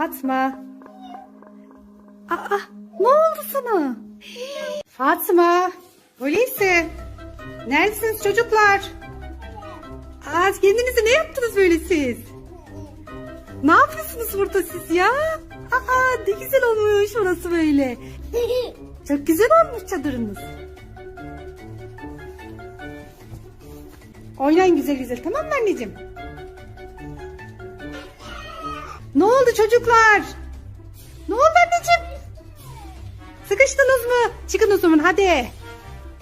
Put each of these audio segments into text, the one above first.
Fatma. Aa, ne oldu sana? Fatma. Hulusi. Neredesiniz çocuklar? Aa, kendinize ne yaptınız böyle siz? Ne yapıyorsunuz burada siz ya? Aa, ne güzel olmuş orası böyle. Çok güzel olmuş çadırınız. Oynayın güzel güzel tamam mı anneciğim? Ne oldu çocuklar? Ne oldu anneciğim? Sıkıştınız mı? Çıkın o zaman hadi.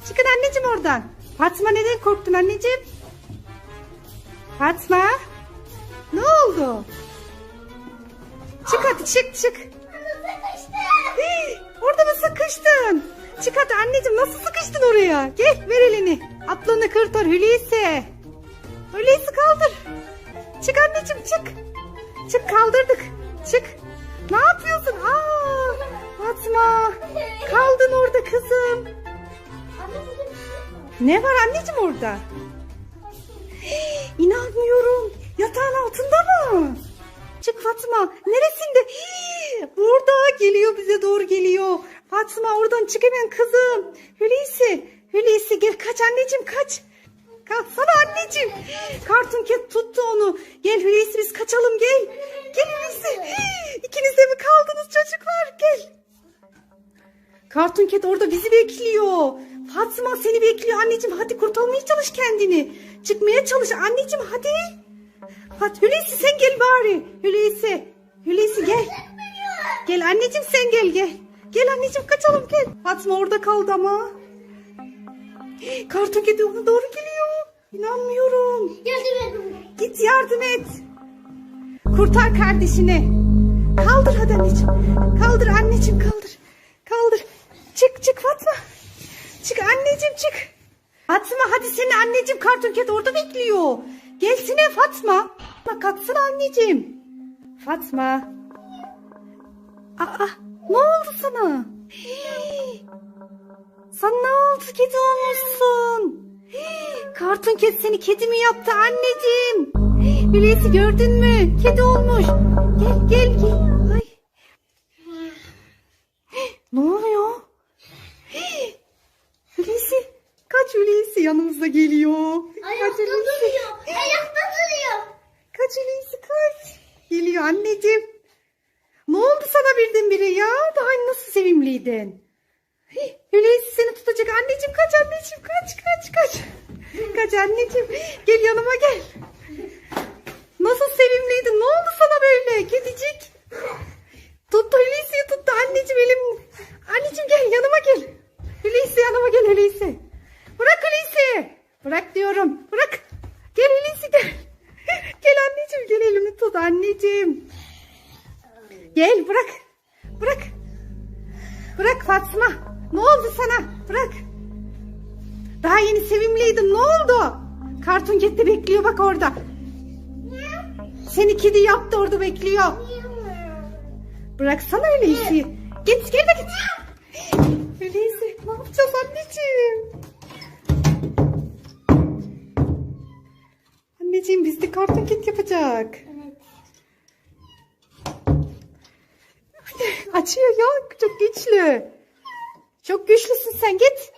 Çıkın anneciğim oradan. Fatma neden korktun anneciğim? Fatma? Ne oldu? Çık hadi çık çık. Hii, Orada mı sıkıştın? Çık hadi anneciğim nasıl sıkıştın oraya? Gel ver elini. Atlanı kırtar Hulusi. Hulusi kaldır. Çık anneciğim çık. Çık kaldırdık. Çık. Ne yapıyorsun? Aa, Fatma. Kaldın orada kızım. Ne var anneciğim orada? Hii, İnanmıyorum. Yatağın altında mı? Çık Fatma. Neresinde? Hii, Burada geliyor bize doğru geliyor. Fatma oradan çık hemen kızım. Hulusi. Hulusi gel kaç anneciğim kaç. Kalksana anneciğim. Cartoon Cat tuttu onu. Gel Hulusi biz kaçalım gel. Gel Hulusi. İkiniz de mi kaldınız çocuklar? Gel. Cartoon Cat orada bizi bekliyor. Fatma seni bekliyor anneciğim. Hadi kurtarmaya çalış kendini. Çıkmaya çalış anneciğim hadi. Fat Hulusi sen gel bari. Hulusi. Hulusi gel. Gel anneciğim sen gel gel. Gel anneciğim kaçalım gel. Fatma orada kaldı ama. Cartoon Cat ona doğru geliyor. İnanmıyorum. Git yardım et. Kurtar kardeşini. Kaldır hadi anneciğim. Kaldır anneciğim kaldır. Kaldır. Çık çık Fatma. Çık anneciğim çık. Fatma hadi seni anneciğim Cartoon Cat orada bekliyor. Gelsene Fatma. Bak kalksana anneciğim. Fatma. Aa ne oldu sana? Hii. Sana ne oldu kedi olmuşsun? Cartoon Cat seni kedi mi yaptı anneciğim? Hulusi gördün mü? Kedi olmuş. Gel gel gel. Ay. Ne oluyor? Hulusi kaç Hulusi yanımıza geliyor. Kaç Hulusi. Kaç Hulusi kaç. Geliyor anneciğim. Ne oldu sana birdenbire ya? Daha nasıl sevimliydin? Hulusi seni tutacak. Anneciğim kaç anneciğim kaç kaç kaç. Kaç anneciğim. Gel yanıma gel. Nasıl sevimliydin? Ne oldu sana böyle kedicik? Tuttu Hulusi'yi tuttu anneciğim elim. Anneciğim gel yanıma gel. Hulusi yanıma gel Hulusi. Bırak Hulusi. Bırak diyorum. Bırak. Gel Hulusi gel. Gel anneciğim gel elimi tut anneciğim. Gel. Bırak. Kartun gitti bekliyor bak orada. Seni kedi yaptı orada bekliyor. Bıraksana öyleyse. Git gel de git. Öyleyse ne yapacağız anneciğim? Anneciğim biz de kartun kit yapacak. Açıyor ya çok güçlü. Çok güçlüsün sen git.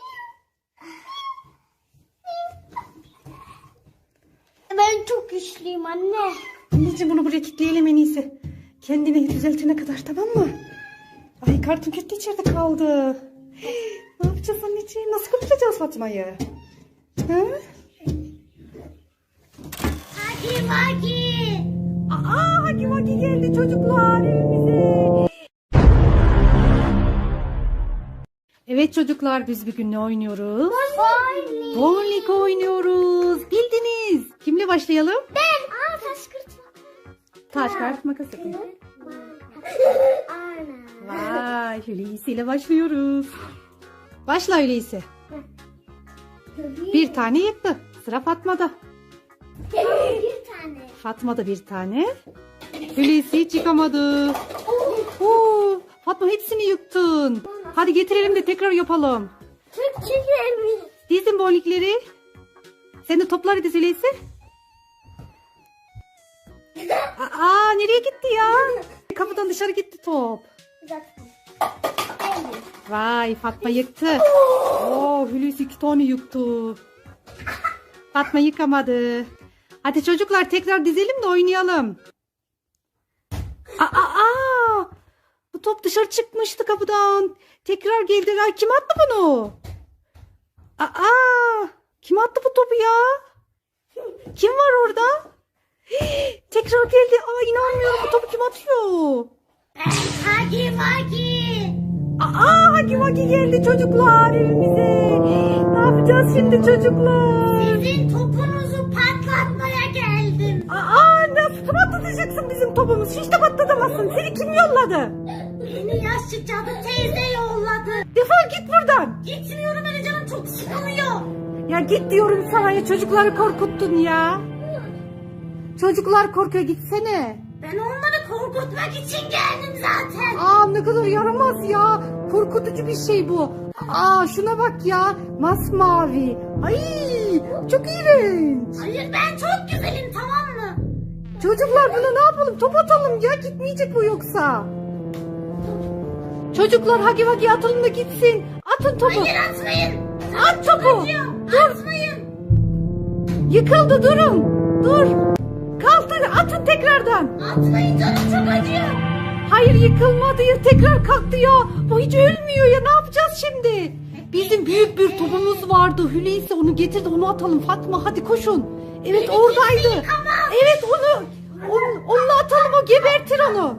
Ben çok güçlüyüm anne. Anneciğim bunu buraya kilitleyelim en iyisi. Kendini düzeltene kadar tamam mı? Ay kartun kedi içeride kaldı. Ne yapacağız anneciğim? Nasıl kurtaracağız Fatma'yı? Hı? Hadi hadi. Aa hadi hadi geldi çocuklar evimize. Evet çocuklar biz bugün ne oynuyoruz? Bowling. Bowling oynuyoruz. Bildiniz. Kimle başlayalım? Ben. Aa taş kırtma. Taş kağıt makas yapın. Vay Hulusi ile başlıyoruz. Başla Hulusi. Bir tane yıktı. Sıra Fatma'da. Bir tane. Fatma da bir tane. Hulusi çıkamadı. Oo, Fatma hepsini yıktın. Hadi getirelim de tekrar yapalım. Çok çekelim. Dizin. Sen de toplar hadi Hulusi. Aa nereye gitti ya? kapıdan dışarı gitti top. Vay Fatma yıktı. Oo Hulusi iki tane yıktı. Fatma yıkamadı. Hadi çocuklar tekrar dizelim de oynayalım. Aa! Bu top dışarı çıkmıştı kapıdan. Tekrar geldi. Ay, kim attı bunu? Aa! Kim attı bu topu ya? Kim var orada? Hii, tekrar geldi. Aa inanmıyorum bu topu kim atıyor? Hagi Vagi. Aa Hagi Vagi geldi çocuklar evimize. Ne yapacağız şimdi çocuklar? Sizin topunuzu patlatmaya geldim. Aa nasıl patlatacaksın bizim topumuz? Hiç de patlatamazsın. Seni kim yolladı? Beni yaşlı cadı teyze yolladı. Defol git buradan. Gitmiyorum öyle canım çok sıkılıyor. Ya git diyorum sana ya çocukları korkuttun ya. Çocuklar korkuyor gitsene. Ben onları korkutmak için geldim zaten. Aa ne kadar yaramaz ya. Korkutucu bir şey bu. Aa şuna bak ya. Masmavi. Ay çok iğrenç. Hayır ben çok güzelim tamam mı? Çocuklar buna ne yapalım? Top atalım ya. Gitmeyecek bu yoksa. Çocuklar hagi vagi atalım da gitsin. Atın topu. Hayır atmayın. At topu. Atmayın. Yıkıldı durun. Dur. Kalktı atın tekrardan. Atmayın canım çok acıyor. Hayır yıkılmadı ya tekrar kalktı ya. Bu hiç ölmüyor ya ne yapacağız şimdi? Bizim büyük bir topumuz vardı. Hüleyse onu getirdi onu atalım. Fatma hadi koşun. Evet oradaydı. Evet onu, onu onunla atalım o gebertir onu.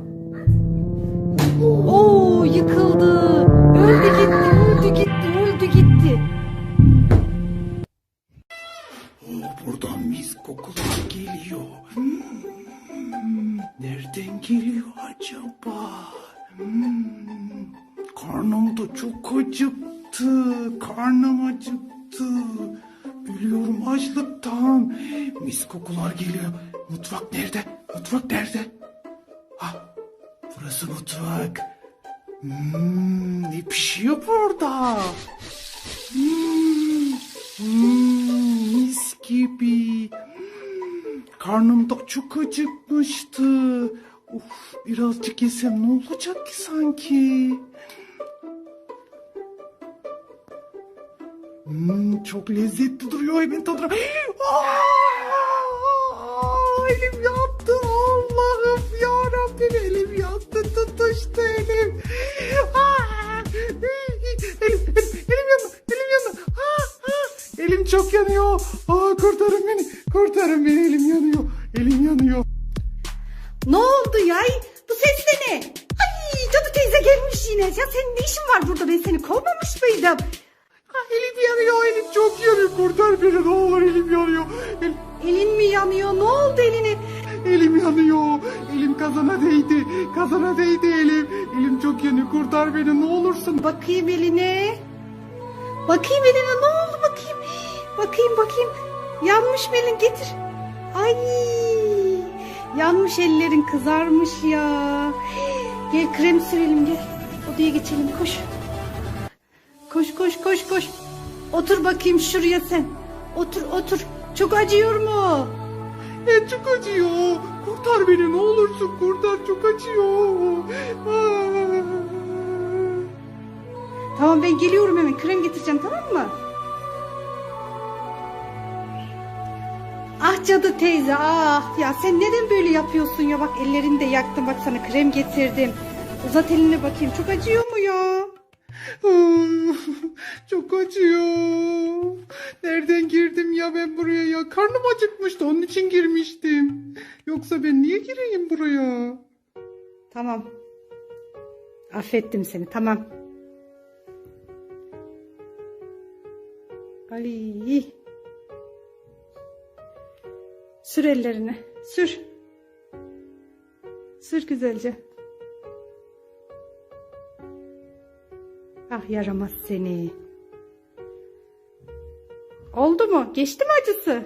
Oo yıkıldı. Öldü gitti öldü gitti öldü gitti. Oh, buradan mis kokular geliyor. Hmm, nereden geliyor acaba? Hmm, karnım da çok acıktı. Karnım acıktı. Ölüyorum açlıktan. Mis kokular geliyor. Mutfak nerede? Mutfak nerede? Ah, burası mutfak. Hmm, ne pişiyor burada? Hmm, hmm, mis gibi. Hmm, Karnım da çok acıkmıştı. Of, birazcık yesem ne olacak ki sanki? Hmm, çok lezzetli duruyor hemen tadına. Elim yandı Allah'ım ya Rabbim elim yandı tutuştu elim. Elim, elim, elim yandı elim yandı. Elim çok yanıyor. Aa, kurtarın beni kurtarın beni elim yanıyor. Elim yanıyor. Ne oldu ya? Bu ses de ne? Ay cadı teyze gelmiş yine. Ya senin ne işin var burada? Ben seni kovmamış mıydım? Aa, elim yanıyor elim çok yanıyor. Kurtar beni ne olur elim yanıyor. El, Elin mi yanıyor? Ne oldu eline? Elim yanıyor. Elim kazana değdi. Kazana değdi elim. Elim çok yanıyor. Kurtar beni ne olursun. Bakayım eline. Bakayım eline ne oldu bakayım. Bakayım bakayım. Yanmış mı elin getir. Ay. Yanmış ellerin kızarmış ya. Gel krem sürelim gel. Odaya geçelim koş. Koş koş koş koş. Otur bakayım şuraya sen. Otur otur. Çok acıyor mu? E, çok acıyor. Kurtar beni ne olursun kurtar çok acıyor. Tamam ben geliyorum hemen krem getireceğim tamam mı? Ah cadı teyze ah ya sen neden böyle yapıyorsun ya bak ellerini de yaktım bak sana krem getirdim. Uzat elini bakayım çok acıyor mu ya? Çok acıyor. Nereden girdim ya ben buraya ya? Karnım acıkmıştı onun için girmiştim. Yoksa ben niye gireyim buraya? Tamam. Affettim seni tamam. Ali. Sür ellerini. Sür. Sür güzelce. Ah yaramaz seni. Oldu mu? Geçti mi acısı?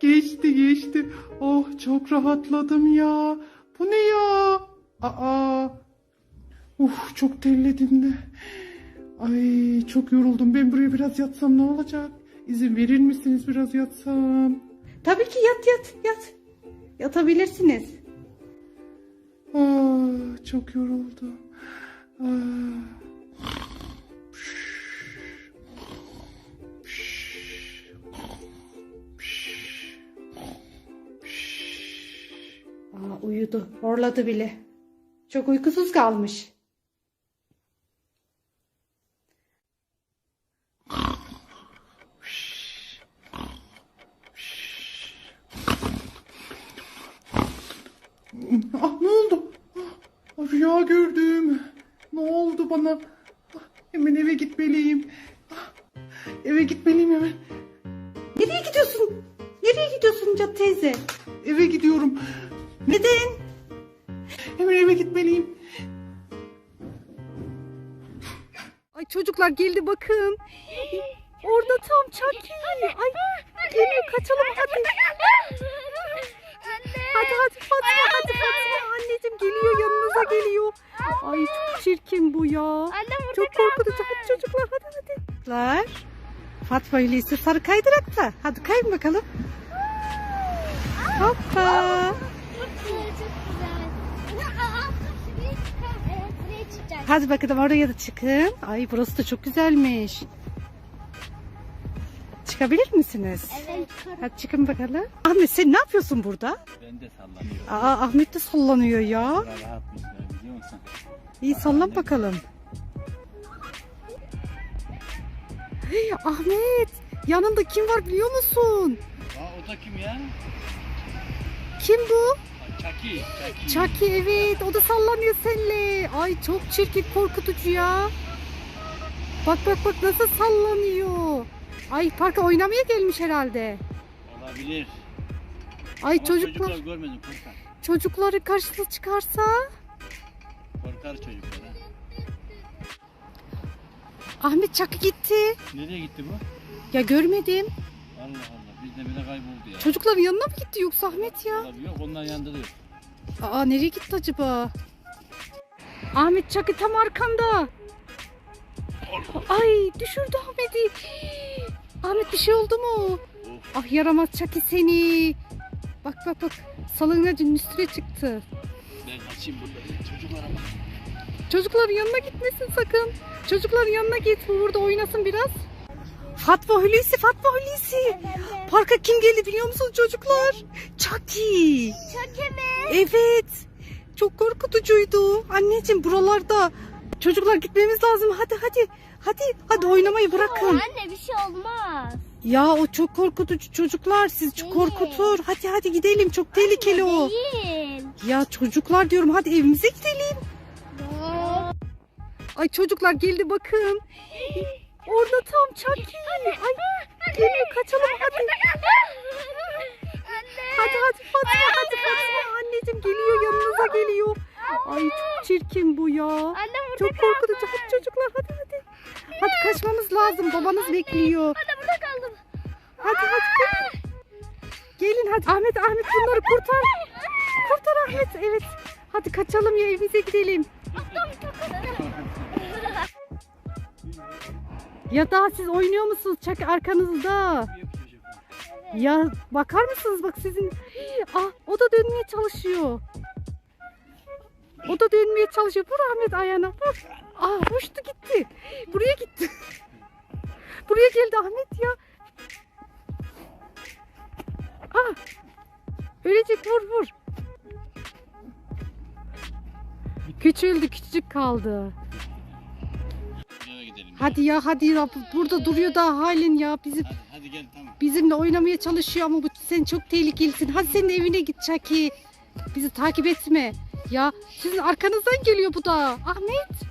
Geçti geçti. Oh çok rahatladım ya. Bu ne ya? Aa. Uf çok terledim de. Ay çok yoruldum. Ben buraya biraz yatsam ne olacak? İzin verir misiniz biraz yatsam? Tabii ki yat yat yat. Yatabilirsiniz. Aa, çok yoruldum. Aa. Aa, uyudu. Horladı bile. Çok uykusuz kalmış. Ah ne oldu? Ah, rüya gördüm. Ne oldu bana? Ah, hemen eve gitmeliyim. Ah, eve gitmeliyim hemen. Nereye gidiyorsun? Nereye gidiyorsun Cat teyze? Eve gidiyorum. Neden? Hemen eve gitmeliyim. Ay çocuklar geldi bakın. Orada tam Chucky. Ay geliyor kaçalım hadi. Hadi hadi Fatma hadi Fatma. Anneciğim geliyor yanınıza geliyor. Ay çok çirkin bu ya. Çok korkutucu. Hadi çocuklar hadi hadi. Çocuklar. Fatma öyleyse sarı kaydırakta. Hadi kayın bakalım. Hoppa. Hadi bakalım oraya da çıkın. Ay burası da çok güzelmiş. Çıkabilir misiniz? Evet. Hadi çıkın bakalım. Ahmet sen ne yapıyorsun burada? Ben de sallanıyorum. Aa Ahmet de sallanıyor ya. Rahatmış biliyor musun? İyi sallan bakalım. Hey Ahmet yanında kim var biliyor musun? Aa o da kim ya? Kim bu? Çaki. Chucky evet o da sallanıyor seninle. Ay çok çirkin korkutucu ya. Bak bak bak nasıl sallanıyor. Ay parka oynamaya gelmiş herhalde. Olabilir. Ay Ama çocuklar Çocuklar görmedim korkar. çocukları karşısına çıkarsa. Korkar çocuklar ha. Ahmet Chucky gitti. Nereye gitti bu? Ya görmedim. Allah Allah bizde bile kayboldu ya. Çocukların yanına mı gitti yoksa Ahmet ya? Olabilir. Yok onların yanında da yok. Aa nereye gitti acaba? Ahmet Çakı tam arkanda. Ay düşürdü Ahmet'i. Ahmet bir şey oldu mu? Ah yaramaz Çaki seni. Bak bak bak salıncacın üstüne çıktı. Ben kaçayım burada. Çocuklara bak. Çocukların yanına gitmesin sakın. Çocukların yanına git. Bu burada oynasın biraz. Fatma Hulusi, Fatma Hulusi. Parka kim geldi biliyor musunuz çocuklar? Chucky. Çok mi? Evet. Çok korkutucuydu. Anneciğim buralarda. Çocuklar gitmemiz lazım. Hadi hadi. Hadi hadi oynamayı bırakın. Anne bir şey olmaz. Ya o çok korkutucu çocuklar. Siz çok korkutur. Hadi hadi gidelim. Çok tehlikeli o. Değil. Ya çocuklar diyorum hadi evimize gidelim. Ay çocuklar geldi bakın. Orada tam Chucky. Ay geliyor kaçalım hadi. Hadi hadi Fatma hadi Fatma. Anneciğim geliyor yanınıza geliyor. Ay çok çirkin bu ya. Anne Çok korkutucu. Hadi çocuklar hadi hadi. Hadi kaçmamız lazım. Babanız bekliyor. Anne burada kaldım. Hadi hadi gelin. Gelin hadi. Ahmet Ahmet bunları kurtar. Kurtar Ahmet. Evet. Hadi kaçalım ya evimize gidelim. Ya daha siz oynuyor musunuz? Çak arkanızda. Ya bakar mısınız bak sizin. Ah o da dönmeye çalışıyor. O da dönmeye çalışıyor. Vur Ahmet ayağına. Vur. Ah uçtu gitti. Buraya gitti. Buraya geldi Ahmet ya. Ah. Ölecek vur vur. Küçüldü küçücük kaldı. Hadi ya hadi ya burada duruyor daha halen ya bizim Hadi, hadi gel tamam. bizimle oynamaya çalışıyor ama bu sen çok tehlikelisin. Hadi senin evine git Chucky. Bizi takip etme. Ya sizin arkanızdan geliyor bu da. Ahmet.